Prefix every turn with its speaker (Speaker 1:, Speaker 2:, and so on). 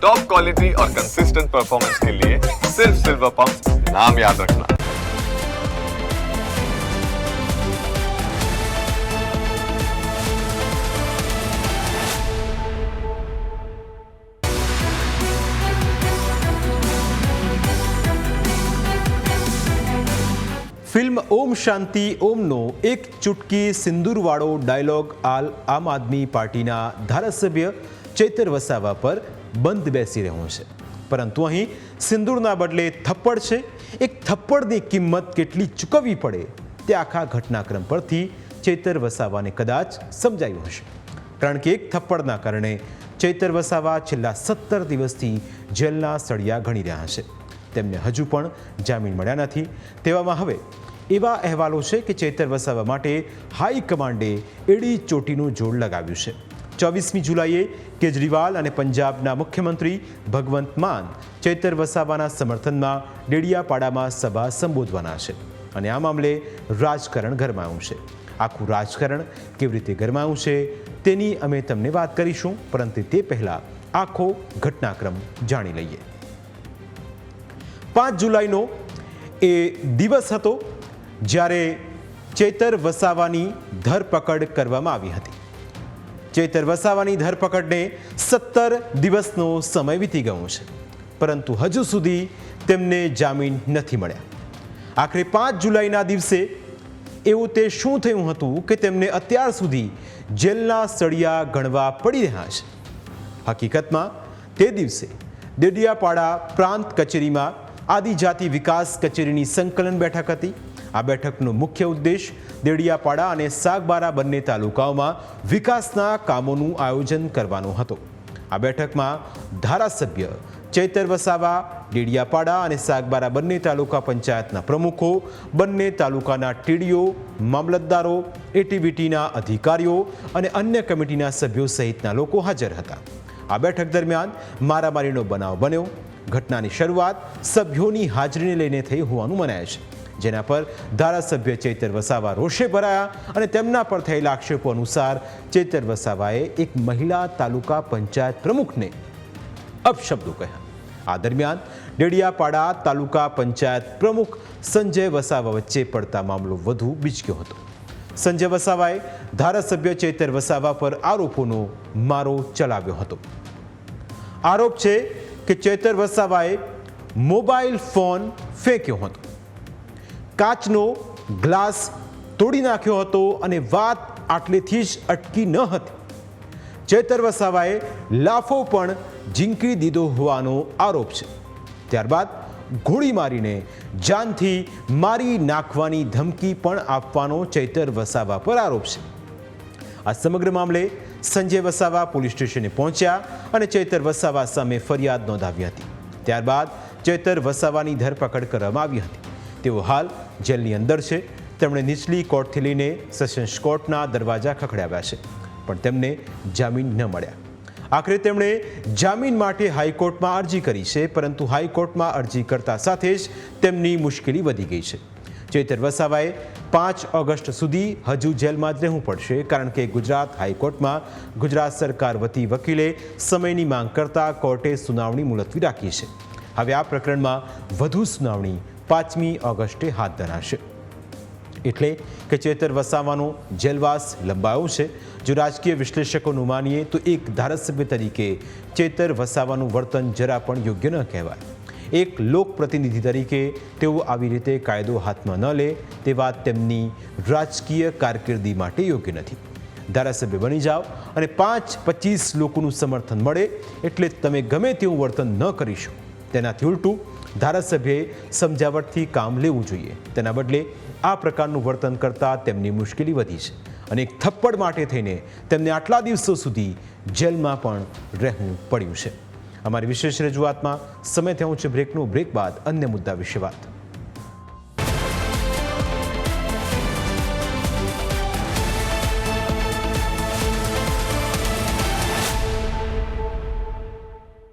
Speaker 1: Top quality और consistent performance के लिए सिर्फ सिल्वर पंप नाम याद रखना
Speaker 2: ફિલ્મ ઓમ શાંતિ ઓમનો એક ચૂટકી સિંદૂરવાળો ડાયલોગ આલ આમ આદમી પાર્ટીના ધારાસભ્ય ચૈતર વસાવા પર બંધ બેસી રહ્યો છે. પરંતુ અહીં સિંદૂરના બદલે થપ્પડ છે. એક થપ્પડની કિંમત કેટલી ચૂકવવી પડે તે આખા ઘટનાક્રમ પરથી ચેતર વસાવાને કદાચ સમજાયું હશે. કારણ કે એક થપ્પડના કારણે ચેતર વસાવા છેલ્લા સત્તર દિવસથી જેલના સળિયા ગણી રહ્યા છે. તેમને હજુ પણ જામીન મળ્યા નથી. તેવામાં હવે એવા અહેવાલો છે કે ચેતર વસાવા માટે હાઈકમાન્ડે એડી ચોટીનું જોડ લગાવ્યું છે. ચોવીસમી જુલાઈએ કેજરીવાલ અને પંજાબના મુખ્યમંત્રી ભગવંત માન ચૈતર વસાવાના સમર્થનમાં ડેડિયાપાડામાં સભા સંબોધવાના છે. અને આ મામલે રાજકારણ ગરમાયું છે. આખું રાજકારણ કેવી રીતે ગરમાયું છે તેની અમે તમને વાત કરીશું, પરંતુ તે પહેલાં આખો ઘટનાક્રમ જાણી લઈએ. પાંચ જુલાઈનો એ દિવસ હતો જ્યારે ચેતર વસાવાની ધરપકડ કરવામાં આવી હતી. ચેતર વસાવાની ધરપકડને સત્તર દિવસનો સમય વીતી ગયો છે. પરંતુ હજુ સુધી તેમને જામીન નથી મળ્યા. આખરે પાંચ જુલાઈના દિવસે એવું તે શું થયું હતું કે તેમને અત્યાર સુધી જેલના સળિયા ગણવા પડી રહ્યા છે. હકીકતમાં તે દિવસે દેડિયાપાડા પ્રાંત કચેરીમાં આદિજાતિ વિકાસ કચેરીની સંકલન બેઠક હતી. આ બેઠકનો મુખ્ય ઉદ્દેશ દેડિયાપાડા અને સાગબારા બંને તાલુકાઓમાં વિકાસના કામોનું આયોજન કરવાનો હતો. આ બેઠકમાં ધારાસભ્ય ચૈતર વસાવા ડેડિયાપાડા અને સાગબારા બંને તાલુકા પંચાયતના પ્રમુખો, બંને તાલુકાના ટીડીઓ, મામલતદારો, એટીવીટીના અધિકારીઓ અને અન્ય કમિટીના સભ્યો સહિતના લોકો હાજર હતા. આ બેઠક દરમિયાન મારામારીનો બનાવ બન્યો. ઘટનાની શરૂઆત સભ્યોની હાજરીને લઈને થઈ હોવાનું મનાય છે. જેના પર ધારાસભ્ય ચેતર વસાવા રોષે ભરાયા અને તેમના પર થયેલા આક્ષેપો અનુસાર ચેતર વસાવાએ એક મહિલા તાલુકા પંચાયત પ્રમુખને અપશબ્દો કહ્યા. આ દરમિયાન ડેડિયાપાડા તાલુકા પંચાયત પ્રમુખ સંજય વસાવા વચ્ચે પડતા મામલો વધુ બીચક્યો હતો. સંજય વસાવાએ ધારાસભ્ય ચેતર વસાવા પર આરોપોનો મારો ચલાવ્યો હતો. આરોપ છે કે ચેતર વસાવાએ મોબાઈલ ફોન ફેંક્યો હતો. કાચનો ગ્લાસ તોડી નાખ્યો હતો અને વાત આટલેથી જ અટકી ન હતી. ચેતર વસાવાએ લાફો પણ ઝીંકી દીધો હોવાનો આરોપ છે. ત્યારબાદ ગોળી મારીને જાનથી મારી નાખવાની ધમકી પણ આપવાનો ચૈતર વસાવા પર આરોપ છે. આ સમગ્ર મામલે સંજય વસાવા પોલીસ સ્ટેશને પહોંચ્યા અને ચૈતર વસાવા સામે ફરિયાદ નોંધાવી હતી. ત્યારબાદ ચૈતર વસાવાની ધરપકડ કરવામાં આવી હતી. તેઓ હાલ જેલની અંદર છે. તેમણે નીચલી કોર્ટથી લઈને સેશન્સ કોર્ટના દરવાજા ખખડાવ્યા છે. પણ તેમને જામીન ન મળ્યા. આખરે તેમણે જામીન માટે હાઈકોર્ટમાં અરજી કરી છે, પરંતુ હાઈકોર્ટમાં અરજી કરતા સાથે જ તેમની મુશ્કેલી વધી ગઈ છે. ચેતર વસાવાએ પાંચ ઓગસ્ટ સુધી હજુ જેલમાં જ રહેવું પડશે, કારણ કે ગુજરાત હાઈકોર્ટમાં ગુજરાત સરકાર વતી વકીલે સમયની માંગ કરતા કોર્ટે સુનાવણી મુલતવી રાખી છે. હવે આ પ્રકરણમાં વધુ સુનાવણી પાંચમી ઓગસ્ટે હાથ ધરાશે. એટલે કે ચેતર વસાવાનો જેલવાસ લંબાયો છે. જો રાજકીય વિશ્લેષકોનું માનીએ તો એક ધારાસભ્ય તરીકે ચેતર વસાવાનું વર્તન જરા પણ યોગ્ય ન કહેવાય. એક લોકપ્રતિનિધિ તરીકે તેઓ આવી રીતે કાયદો હાથમાં ન લે તે વાત તેમની રાજકીય કારકિર્દી માટે યોગ્ય નથી. ધારાસભ્ય બની જાઓ અને પાંચ પચીસ લોકોનું સમર્થન મળે એટલે તમે ગમે તેવું વર્તન ન કરીશું તેનાથી ઉલટું ધારાસભ્યએ સમજાવટથી કામ લેવું જોઈએ. તેના બદલે આ પ્રકારનું વર્તન કરતાં તેમની મુશ્કેલી વધી છે અને એક થપ્પડ માટે થઈને તેમને આટલા દિવસો સુધી જેલમાં પણ રહેવું પડ્યું છે. અમારી વિશેષ રજૂઆતમાં સમય થયું છે બ્રેકનું. બ્રેક બાદ અન્ય મુદ્દા વિશે વાત.